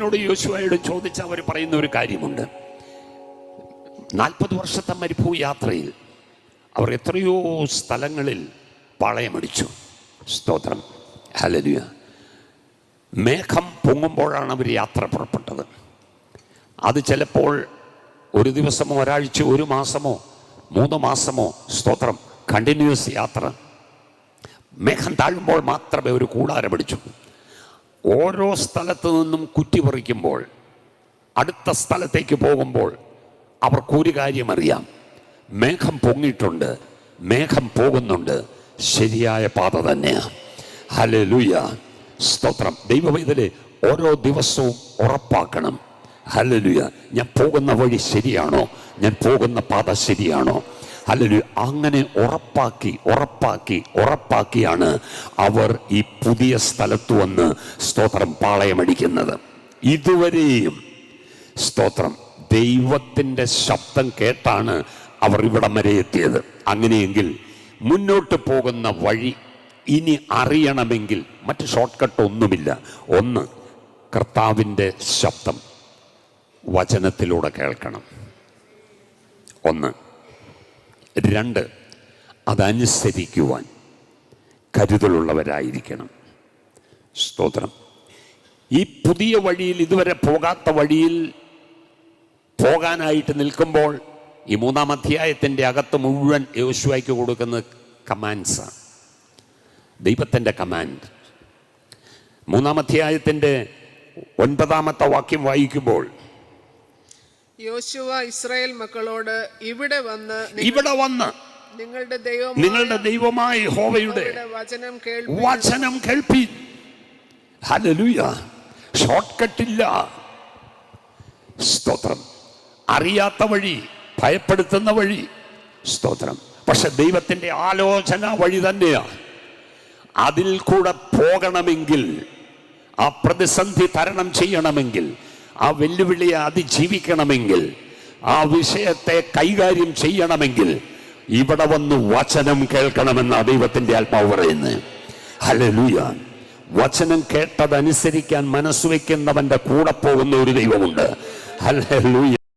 കാലബിനോട് യോശുവയോട് ചോദിച്ച അവർ പറയുന്ന ഒരു കാര്യമുണ്ട്. നാൽപ്പത് വർഷത്തെ മരുഭൂ യാത്രയിൽ അവർ എത്രയോ സ്ഥലങ്ങളിൽ പാളയമടിച്ചു. സ്തോത്രം. ഹലലിയ മേഘം പൊങ്ങുമ്പോഴാണ് അവർ യാത്ര പുറപ്പെട്ടത്. അത് ചിലപ്പോൾ ഒരു ദിവസമോ ഒരാഴ്ച ഒരു മാസമോ മൂന്ന് മാസമോ സ്തോത്രം കണ്ടിന്യൂസ് യാത്ര. മേഘം താഴുമ്പോൾ മാത്രമേ ഒരു കൂടാരം പിടിച്ചു ഓരോ സ്ഥലത്ത് നിന്നും കുറ്റി പറിക്കുമ്പോൾ അടുത്ത സ്ഥലത്തേക്ക് പോകുമ്പോൾ അവർക്കൊരു കാര്യം അറിയാം മേഘം പൊങ്ങിയിട്ടുണ്ട് മേഘം പോകുന്നുണ്ട്. ശരിയായ പാത തന്നെയാണ് ഹലേ ലൂയ സ്തോത്രം. ദൈവവൈദ്യരെ ഓരോ ദിവസവും ഉറപ്പാക്കണം. ഹലലുയ ഞാൻ പോകുന്ന വഴി ശരിയാണോ? ഞാൻ പോകുന്ന പാത ശരിയാണോ? ഹലലുയ അങ്ങനെ ഉറപ്പാക്കി ഉറപ്പാക്കി ഉറപ്പാക്കിയാണ് അവർ ഈ പുതിയ സ്ഥലത്ത് വന്ന് സ്തോത്രം പാളയമടിക്കുന്നത്. ഇതുവരെയും സ്തോത്രം ദൈവത്തിന്റെ ശബ്ദം കേട്ടാണ് അവർ ഇവിടം വരെ എത്തിയത്. അങ്ങനെയെങ്കിൽ മുന്നോട്ട് പോകുന്ന വഴി ഇനി അറിയണമെങ്കിൽ മറ്റ് ഷോർട്ട് കട്ട് ഒന്നുമില്ല. ഒന്ന് കർത്താവിന്റെ ശബ്ദം വചനത്തിലൂടെ കേൾക്കണം. ഒന്ന് രണ്ട് അതനുസരിക്കുവാൻ കരുതലുള്ളവരായിരിക്കണം. സ്തോത്രം. ഈ പുതിയ വഴിയിൽ ഇതുവരെ പോകാത്ത വഴിയിൽ പോകാനായിട്ട് നിൽക്കുമ്പോൾ ഈ മൂന്നാം അധ്യായത്തിന്റെ അകത്ത് മുഴുവൻ യോശുവയ്ക്ക് കൊടുക്കുന്ന കമാൻഡ്സാണ് ദൈവത്തിന്റെ കമാൻഡ്. മൂന്നാം അധ്യായത്തിന്റെ ഒൻപതാമത്തെ വാക്യം വായിക്കുമ്പോൾ യോശുവ ഇസ്രായേൽ മക്കളോട് ഇവിടെ വന്ന് ഇവിടെ വന്ന് നിങ്ങളുടെ ദൈവം നിങ്ങളുടെ ദൈവമായ ഹോവയുടെ വചനം കേൾപ്പി വചനം കേൾപ്പി. ഹലലുയ ഷോർട്ട് കട്ടില്ല സ്തോത്രം. അറിയാത്ത വഴി ഭയപ്പെടുത്തുന്ന വഴി സ്തോത്രം. പക്ഷെ ദൈവത്തിന്റെ ആലോചന വഴി തന്നെയാണ് അതിൽ കൂടെ പോകണമെങ്കിൽ ആ പ്രതിസന്ധി തരണം ചെയ്യണമെങ്കിൽ ആ വെല്ലുവിളിയെ അതിജീവിക്കണമെങ്കിൽ ആ വിഷയത്തെ കൈകാര്യം ചെയ്യണമെങ്കിൽ ഇവിടെ വന്ന് വചനം കേൾക്കണമെന്ന് ദൈവത്തിന്റെ ആത്മാവ് പറയുന്നത് ഹലലൂയ വചനം കേട്ടതനുസരിക്കാൻ മനസ്സുവെക്കുന്നവന്റെ കൂടെ പോകുന്ന ഒരു ദൈവമുണ്ട്. ഹല്ലേലൂയ.